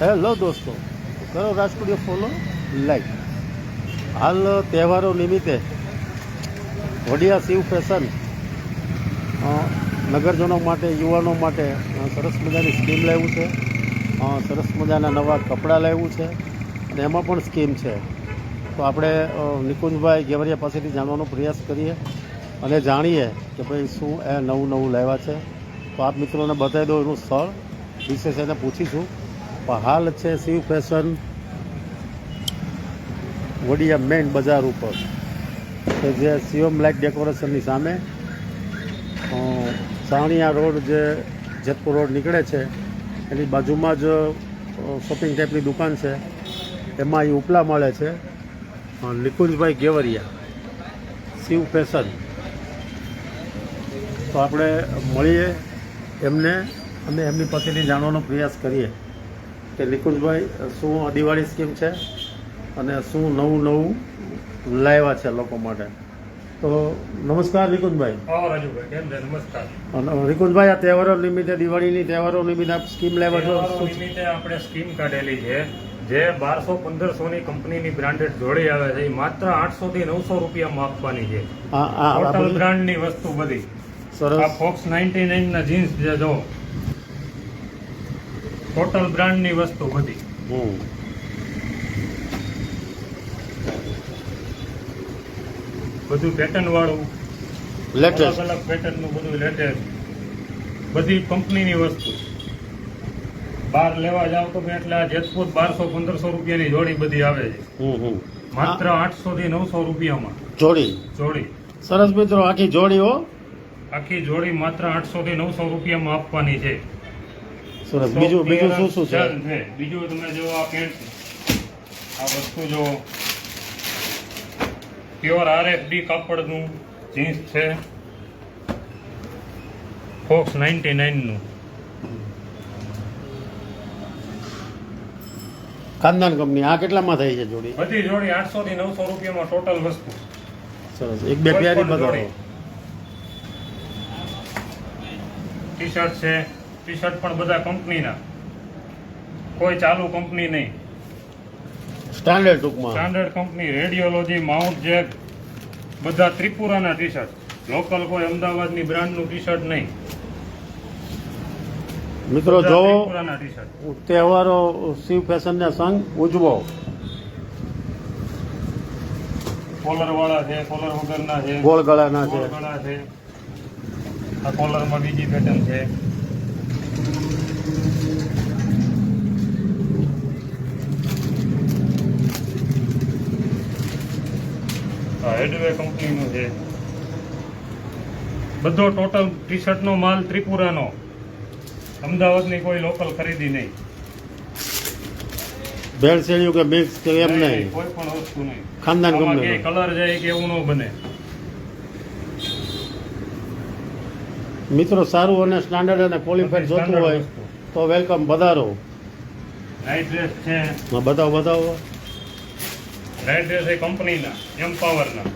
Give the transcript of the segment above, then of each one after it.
Hello દોસ્તો કરો Rajkot follow? Like હાલ તહેવારો નિમિત્તે વડિયા શિવ ફેશન નગરજનો માટે યુવાનો માટે સરસ મજાની સ્કીમ લાવ્યું છે. સરસ મજાના નવા કપડાં લાવ્યું છે. અને એમાં પણ સ્કીમ છે. તો આપણે નિકુંજભાઈ ગેવરિયા પાસેથી જાણવાનો પ્રયાસ કરીએ અને જાણીએ કે ભાઈ શું એ નવું નવું લાવ્યા છે. તો આપ મિત્રોને બતાવી દો એનું સ્થળ. વિશેષ એને પૂછીશું. હાલ છે શિવ ફેશન. વડિયા મેઇન બજાર ઉપર. કે જે શિવમ લાઇટ ડેકોરેશનની સામે સાણિયા રોડ જે જેતપુર રોડ નીકળે છે, એની બાજુમાં જ શોપિંગ ટાઈપની દુકાન છે. એમાં એ ઉપલા મળે છે નિકુંજભાઈ ગેવરિયા, શિવ ફેશન. તો આપણે મળીએ એમને અને એમની પાસેથી જાણવાનો પ્રયાસ કરીએ. કે નિકુંજભાઈ શું દિવાળી સ્કીમ છે? અને શું નવું નવું લાવ્યા છે લોકો માટે? તો નમસ્કાર રિકુંજભાઈ નમસ્કાર. રિકુંજભાઈ આ તહેવારો નિમિત્તે દિવાળીની તહેવારો નિમિત્તે આપ સ્કીમ લેવા છો? નિમિત્તે આપણે સ્કીમ કાઢેલી છે જે બારસો પંદરસો ની કંપનીની બ્રાન્ડેડ જોડી આવે છે. એ માત્ર આઠસો થી નવસો રૂપિયામાં આપવાની છે. ટોટલ બધું બ્રાન્ડની વસ્તુ બધી. આ સરસ. ફોક્સ નાઇન્ટી નાઇન ના જીન્સ જે જો ટોટલ બ્રાન્ડની વસ્તુ બધી. બધું પેટર્ન વાળું. લેટેસ્ટ અલગ પેટર્નનું બધું લેટેસ્ટ બધી કંપનીની વસ્તુ. બહાર લેવા જાવ તો એટલે આ જેતપુર બારસો પંદરસો રૂપિયાની જોડી બધી આવે છે. માત્ર આઠસો થી નવસો રૂપિયામાં. જોડી? જોડી. સરસ મિત્રો આખી જોડી હો. આખી જોડી માત્ર આઠસો થી નવસો રૂપિયામાં આપવાની છે. સરસ બીજું બીજું શું શું છે? બીજું તમે જો આ પેન્ટ આ વસ્તુ જો પ્યોર આરએફડી કાપડનું જીન્સ છે. ફોક્સ નાઇન્ટી નાઇનનું. ખાનદાન કંપની આ કેટલામાં થઈ છે જોડી? બધી જોડી આઠસો થી નવસો રૂપિયામાં ટોટલ વસ્તુ. સરસ. એક બે પ્યારી બતાવો. ટી શર્ટ છે. ટી શર્ટ પણ બધા કંપનીના કોઈ ચાલુ કંપની નહીં. સ્ટાન્ડર્ડ ટૂંકમાં. સ્ટાન્ડર્ડ કંપની રેડિયોલોજી માઉન્ટ જેક બધા ત્રિપુરાના ટી શર્ટ લોકલ કોઈ અમદાવાદની બ્રાન્ડનું ટી શર્ટ નહીં. મિત્રો જો તહેવારો શિવ ફેશનના સંગ ઉજવો. કોલર વાળા છે કોલર વગરના છે. ગોળ ગળાના છે. ગોળ ગળા છે. આ કોલરમાં બીજી પેટર્ન છે. હેડવે કંપનીનું છે. બધો ટોટલ ટી શર્ટનો માલ ત્રિપુરાનો. અમદાવાદની કોઈ લોકલ ખરીદી નહીં. ભેળસેળિયું કે મિક્સ કે એમ નહીં કોઈ પણ વસ્તુ નહીં. ખાનદાન કંપની કલર જાય કે એવું ન બને. મિત્રો સારું અને સ્ટાન્ડર્ડ અને ક્વોલિફાઈડ જોતું હોય તો વેલકમ વધારો નાઇટ ડ્રેસ છે. બતાવો બતાવો. નાઇટ ડ્રેસ એ કંપનીના એમ્પાવરના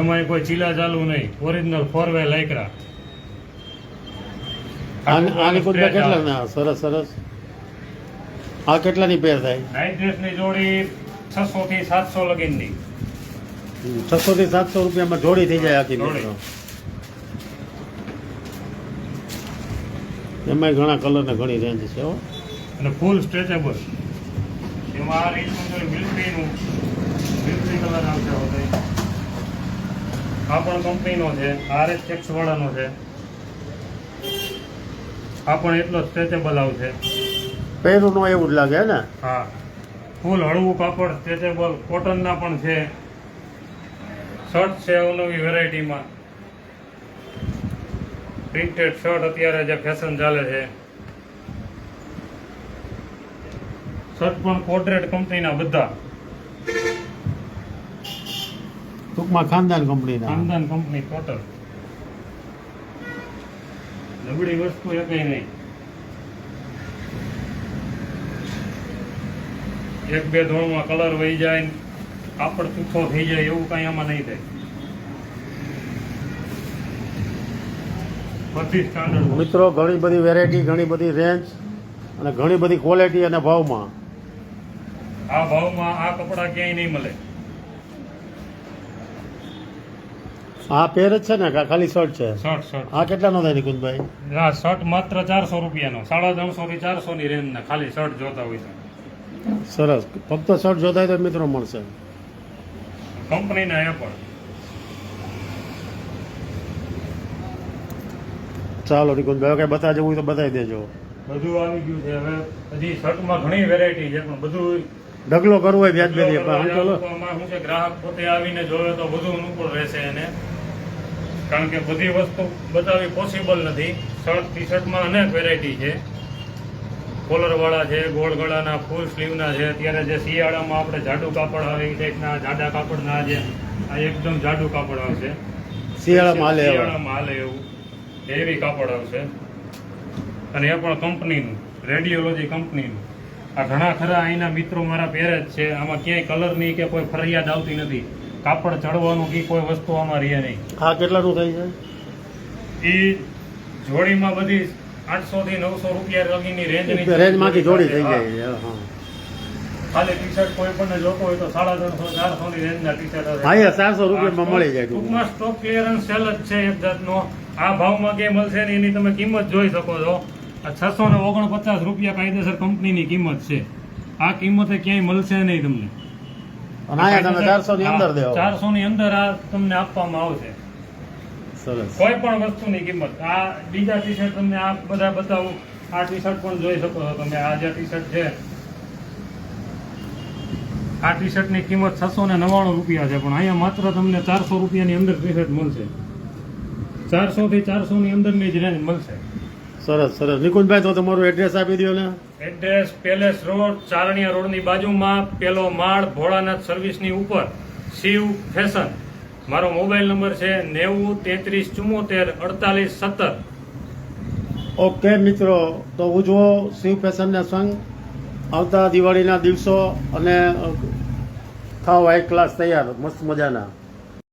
એમાં કોઈ ચીલા ચાલુ નહીં. Original four way Lycra. આની કેટલા ના સરસ સરસ. આ કેટલાની પેર થાય? નાઇટ ડ્રેસની જોડી છસો થી સાતસો લગીનની. છસો થી સાતસો રૂપિયામાં જોડી થઈ જાય આખી. મિત્રો એમાંય ઘણા કલર ને ઘણી રેન્જ છે હો. અને ફૂલ સ્ટ્રેચેબલ એમાં આ રેન્જમાં જો મિલિટરીનું મિલિટરી કલર આવશે હવે. આ પણ કંપનીનો છે આર એસ એક્સ વાળાનો છે. આ પણ એટલો સ્ટ્રેચેબલ આવશે. પહેરું નો એવું જ લાગે ને? હા. ફૂલ હળવું કાપડ સ્ટ્રેચેબલ કોટનના પણ છે. શર્ટ છે અવનવી વેરાયટીમાં પ્રિન્ટેડ શર્ટ અત્યારે જે ફેશન ચાલે છે. શર્ટ પણ કોડરેડ કંપનીના બધા. ટૂંકમાં ખાનદાન કંપની ખાનદાન કંપની ટોટલ નબળી વસ્તુ એ કઈ નહીં. એક બે ધોળમાં કલર વહી જાય કાપડ તીખો થઈ જાય એવું કઈ આમાં નહીં થાય બધી સ્ટાન્ડર્ડ મિત્રો ઘણી બધી વેરાયટી ઘણી બધી રેન્જ અને ઘણી બધી ક્વોલિટી અને ભાવમાં. આ ભાવમાં આ કપડાં ક્યાંય નહીં મળે. આ પેર જ છે ને ખાલી શર્ટ છે? શર્ટ શર્ટ આ કેટલાનો થાય નિકુંજભાઈ? હા શર્ટ માત્ર ચારસો રૂપિયાનો. સાડા ત્રણસો થી ચારસો ની રેન્જના ખાલી શર્ટ જોતા હોય છે. સરસ. ફક્ત શર્ટ જોતા હોય તો મિત્રો મળશે. કંપનીના એ પણ. ચાલો નિકુંજભાઈ કઈ બતાવી જવું તો બતાવી દેજો. બધું આવી ગયું છે. હવે હજી શર્ટમાં ઘણી વેરાયટી છે પણ બધું ઢગલો કરવો હોય વ્યાજ બેરી શું છે ગ્રાહક પોતે આવીને જોવે તો વધુ અનુકૂળ રહેશે એને. કારણ કે બધી વસ્તુ બતાવવી પોસિબલ નથી. શર્ટ ટી શર્ટમાં અનેક વેરાયટી છે. કોલર વાળા છે ગોળ ગળાના ફૂલ સ્લીવના છે. અત્યારે જે શિયાળામાં આપણે જાડુ કાપડ આવે એ ટાઈપના જાડા કાપડના છે. આ એકદમ જાડુ કાપડ આવશે. શિયાળામાં હાલે શિયાળામાં હાલે એવું. એવી કાપડ આવશે. અને એ પણ કંપનીનું રેડિયોલોજી કંપનીનું. આ ઘણા ખરા અહીંના મિત્રો મારા પહેરે જ છે. આમાં ક્યાંય કલરની કે કોઈ ફરિયાદ આવતી નથી. કાપડ ચડવાનું કે કોઈ વસ્તુ આમાં રહે નહીં. આ કેટલાનું થાય છે? એ જોડીમાં બધી આઠસો થી નવસો રૂપિયા લગીની રેન્જ રેન્જમાંથી જોડી થઈ જાય હા. ખાલી ટી શર્ટ કોઈ પણ જોતો હોય તો સાડા ત્રણસો ચારસો ની રેન્જના ટી શર્ટ હા ચારસો રૂપિયામાં મળી જાય ટૂંકમાં. સ્ટોક ક્લિયરન્સ સેલ જ છે એક જાતનો. આ ભાવમાં કે મળશે ને એની તમે કિંમત જોઈ શકો છો. આ છસો ને ઓગણપચાસ રૂપિયા કાયદેસર કંપનીની કિંમત છે. આ કિંમતે ક્યાંય મળશે નહીં તમને. ચારસો ની અંદર દેવો. ચારસો ની અંદર આ તમને આપવામાં આવશે. કોઈ પણ વસ્તુની કિંમત. આ બીજા ટી શર્ટ તમને આ બધા બતાવું. આ ટી શર્ટ પણ જોઈ શકો છો તમે. આ જે ટી શર્ટ છે આ ટી શર્ટની કિંમત છસો ને નવ્વાણું રૂપિયા છે પણ અહીંયા માત્ર તમને ચારસો રૂપિયાની અંદર ટી શર્ટ મળશે. ચારસો થી ચારસો ની અંદરની જ રેન્જ મળશે. સરસ સરસ. નિકુંજભાઈ તો તમારું એડ્રેસ આપી દો ને. એડ્રેસ પેલેસ રોડ ચારણિયા રોડની બાજુમાં પેલો માળ ભોળાનાથ સર્વિસની ઉપર શિવ ફેશન મારો મોબાઈલ નંબર છે નેવું તેત્રીસ ચુમ્મોતેર અડતાલીસ સત્તર. ઓકે મિત્રો. તો ઉજવો શિવ ફેશનના સંઘ આવતા દિવાળીના દિવસો અને થાવ હાઈ ક્લાસ તૈયાર મસ્ત મજાના.